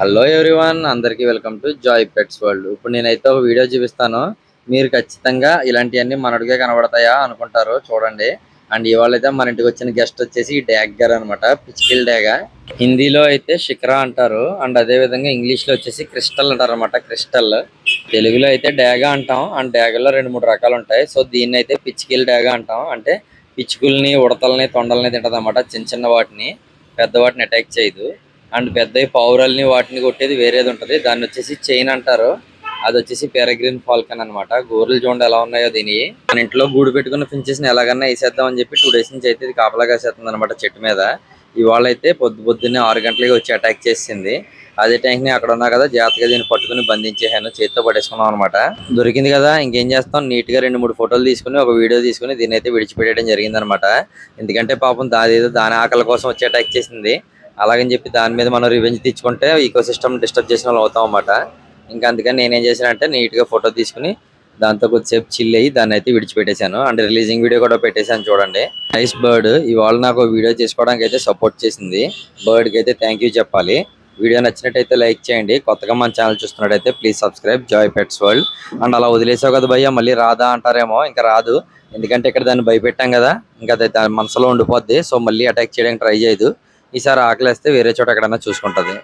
Hello everyone అందరికీ welcome to Joy Pets World ఇప్పుడు నేనైతే ఒక వీడియో చూపిస్తాను. మీరు ఖచ్చితంగా ఇలాంటివన్నీ మనడిగే కనబడతాయా అనుకుంటారు చూడండి. అండ్ ఇవాళ అయితే మన ఇంటికి వచ్చిన గెస్ట్ వచ్చేసి డ్యాగర్ అనమాట పిచ్చికిల్ డ్యాగ హిందీలో అయితే శిఖరా అంటారు. అండ్ అదే విధంగా ఇంగ్లీష్లో వచ్చేసి క్రిస్టల్ అంటారు అనమాట క్రిస్టల్. తెలుగులో అయితే డ్యాగా అంటాం. అండ్ డ్యాగలో రెండు మూడు రకాలు ఉంటాయి. సో దీన్ని అయితే పిచ్చికిల్ డ్యాగా అంటాం. అంటే పిచ్చుకుల్ని ఉడతల్ని తొండల్ని తింటది అనమాట చిన్న చిన్న వాటిని. పెద్ద వాటిని అటాక్ చేయదు. అండ్ పెద్ద పౌరల్ని వాటిని కొట్టేది వేరేది ఉంటుంది. దాన్ని వచ్చేసి చైన్ అంటారు. అది వచ్చేసి పెరగ్రీన్ ఫాల్కన్ అన్నమాట. గోర్లు చూడండి ఎలా ఉన్నాయో దీని మన ఇంట్లో గూడు పెట్టుకున్న ఫించెస్ ఎలాగన్నా వేసేద్దాం అని చెప్పి టూ డేస్ నుంచి అయితే ఇది కాపలా కాసేస్తుంది అనమాట చెట్టు మీద. ఇవాళ అయితే పొద్దు పొద్దున్నే ఆరు గంటలకి వచ్చి అటాక్ చేసింది. అదే టైంకి అక్కడ ఉన్నా కదా జాగ్రత్తగా దీన్ని పట్టుకుని బంధించేసాను చేతితో పట్టేసుకున్నాం అనమాట దొరికింది కదా ఇంకేం చేస్తాం? నీట్గా రెండు మూడు ఫోటోలు తీసుకుని ఒక వీడియో తీసుకుని దీన్ని అయితే విడిచిపెట్టడం జరిగింది అనమాట ఎందుకంటే పాపం దాదేదో దాని ఆకలి కోసం వచ్చి అటాక్ చేసింది. అలాగని చెప్పి దాని మీద మనం రివెంజ్ తెచ్చుకుంటే ఈకో సిస్టమ్ డిస్టర్బ్ చేసిన వాళ్ళు అవుతాం అన్నమాట. ఇంకా అందుకని నేనేం చేశానంటే నీట్గా ఫోటో తీసుకుని దాంతో కొద్దిసేపు చిల్ అయ్యి దాన్ని అయితే విడిచిపెట్టేశాను. అండ్ రిలీజింగ్ వీడియో కూడా పెట్టేశాను చూడండి. నైస్ బర్డ్ ఇవాళ నాకు వీడియో చేసుకోవడానికి అయితే సపోర్ట్ చేసింది. బర్డ్కి అయితే థ్యాంక్ యూ చెప్పాలి. వీడియో నచ్చినట్టయితే లైక్ చేయండి. కొత్తగా మన ఛానల్ చూస్తున్నట్టయితే please subscribe Joy Pets World and అలా వదిలేసావు కదా భయ్య మళ్ళీ రాదా అంటారేమో ఇంకా రాదు. ఎందుకంటే ఇక్కడ దాన్ని భయపెట్టాం కదా. ఇంకా అది దాని మనసులో ఉండిపోద్ది. సో మళ్ళీ అటాక్ చేయడానికి ట్రై చేయదు. ఈసారి ఆకలేస్తే వేరే చోట ఎక్కడైనా చూసుకుంటది.